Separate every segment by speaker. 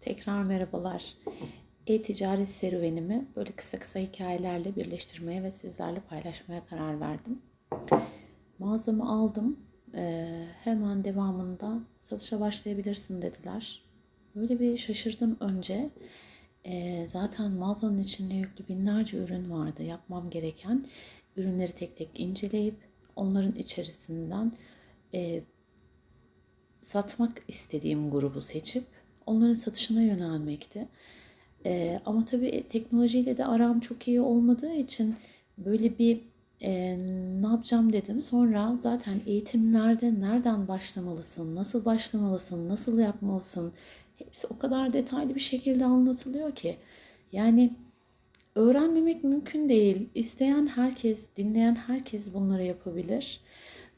Speaker 1: Tekrar merhabalar. E-ticaret serüvenimi böyle kısa kısa hikayelerle birleştirmeye ve sizlerle paylaşmaya karar verdim. Mağazamı aldım. Ee, hemen devamında satışa başlayabilirsin dediler. Böyle bir şaşırdım önce. Ee, zaten mağazanın içinde yüklü binlerce ürün vardı. Yapmam gereken ürünleri tek tek inceleyip onların içerisinden e, satmak istediğim grubu seçip onların satışına yönelmekti. Ee, ama tabii teknolojiyle de aram çok iyi olmadığı için böyle bir e, ne yapacağım dedim. Sonra zaten eğitimlerde nereden başlamalısın, nasıl başlamalısın, nasıl yapmalısın hepsi o kadar detaylı bir şekilde anlatılıyor ki. Yani öğrenmemek mümkün değil. İsteyen herkes, dinleyen herkes bunları yapabilir.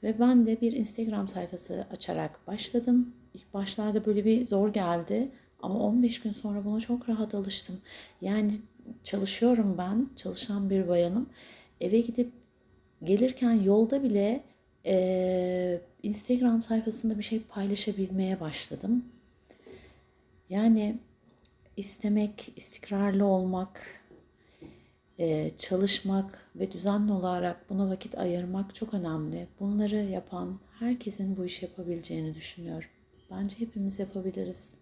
Speaker 1: Ve ben de bir Instagram sayfası açarak başladım. İlk başlarda böyle bir zor geldi ama 15 gün sonra buna çok rahat alıştım. Yani çalışıyorum ben, çalışan bir bayanım. Eve gidip gelirken yolda bile eee, Instagram sayfasında bir şey paylaşabilmeye başladım. Yani istemek, istikrarlı olmak, eee, çalışmak ve düzenli olarak buna vakit ayırmak çok önemli. Bunları yapan herkesin bu işi yapabileceğini düşünüyorum. Bence hepimiz yapabiliriz.